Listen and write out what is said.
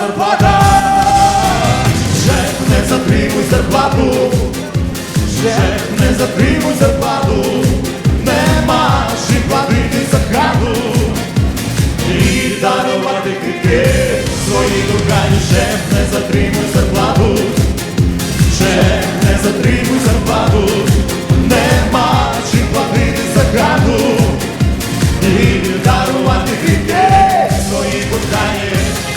зарплата, Жек не затримуй зарплату, Жек не затримуй зарплату, нема чим платити за хату. І дарувати квітки свої руками, Жек не затримуй зарплату, Жек не затримуй зарплату, нема чим платити за хату. І дарувати квітки свої кохані.